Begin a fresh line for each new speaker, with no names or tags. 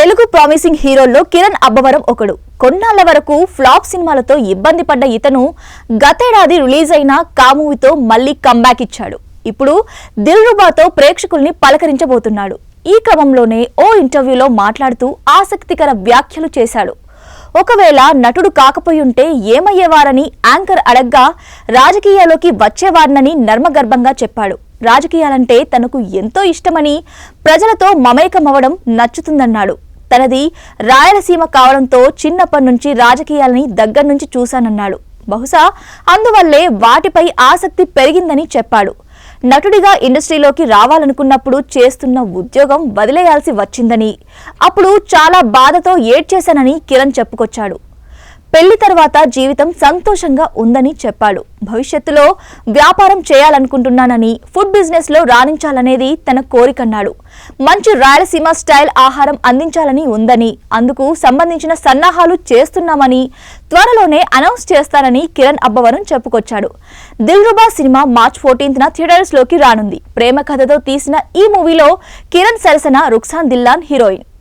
Telugu promising హీరోల్లో కిరణ్ అబ్బవరం ఒకడు. కొన్నాళ్ళ వరకు ఫ్లాప్ సినిమాలతో ఇబ్బంది పడ్డ ఇతను గతేడాది రిలీజ్ అయిన కామూవితో మళ్ళీ కంబ్యాక్ ఇచ్చాడు. ఇప్పుడు దిల్రుబాతో ప్రేక్షకుల్ని పలకరించబోతున్నాడు. ఈ క్రమంలోనే ఓ ఇంటర్వ్యూలో మాట్లాడుతూ ఆసక్తికర వ్యాఖ్యలు చేశాడు. ఒకవేళ నటుడు కాకపోయుంటే ఏమయ్యేవారని యాంకర్ అడగ్గా రాజకీయాల్లోకి వచ్చేవాడినని నర్మగర్భంగా చెప్పాడు. రాజకీయాలంటే తనకు ఎంతో ఇష్టమని ప్రజలతో మమేకమవ్వడం నచ్చుతుందన్నాడు. తనది రాయలసీమ కావడంతో చిన్నప్పటి నుంచి రాజకీయాలని దగ్గర నుంచి చూశానన్నాడు. బహుశా అందువల్లే వాటిపై ఆసక్తి పెరిగిందని చెప్పాడు. నటుడిగా ఇండస్ట్రీలోకి రావాలనుకున్నప్పుడు చేస్తున్న ఉద్యోగం వదిలేయాల్సి వచ్చిందని అప్పుడు చాలా బాధతో ఏడ్చేశానని కిరణ్ చెప్పుకొచ్చాడు. పెళ్ళి తర్వాత జీవితం సంతోషంగా ఉందని చెప్పాడు. భవిష్యత్తులో వ్యాపారం చేయాలనుకుంటున్నానని ఫుడ్ బిజినెస్లో రాణించాలనేది తన కోరికన్నాడు మంచి రాయలసీమ స్టైల్ ఆహారం అందించాలని ఉందని అందుకు సంబంధించిన సన్నాహాలు చేస్తున్నామని త్వరలోనే అనౌన్స్ చేస్తానని కిరణ్ అబ్బవరం చెప్పుకొచ్చాడు. దిల్రుబా సినిమా మార్చ్ ఫోర్టీన్త్ న థియేటర్స్లోకి రానుంది. ప్రేమ కథతో తీసిన ఈ మూవీలో కిరణ్ సరసన రుక్సాన్ దిల్లాన్ హీరోయిన్.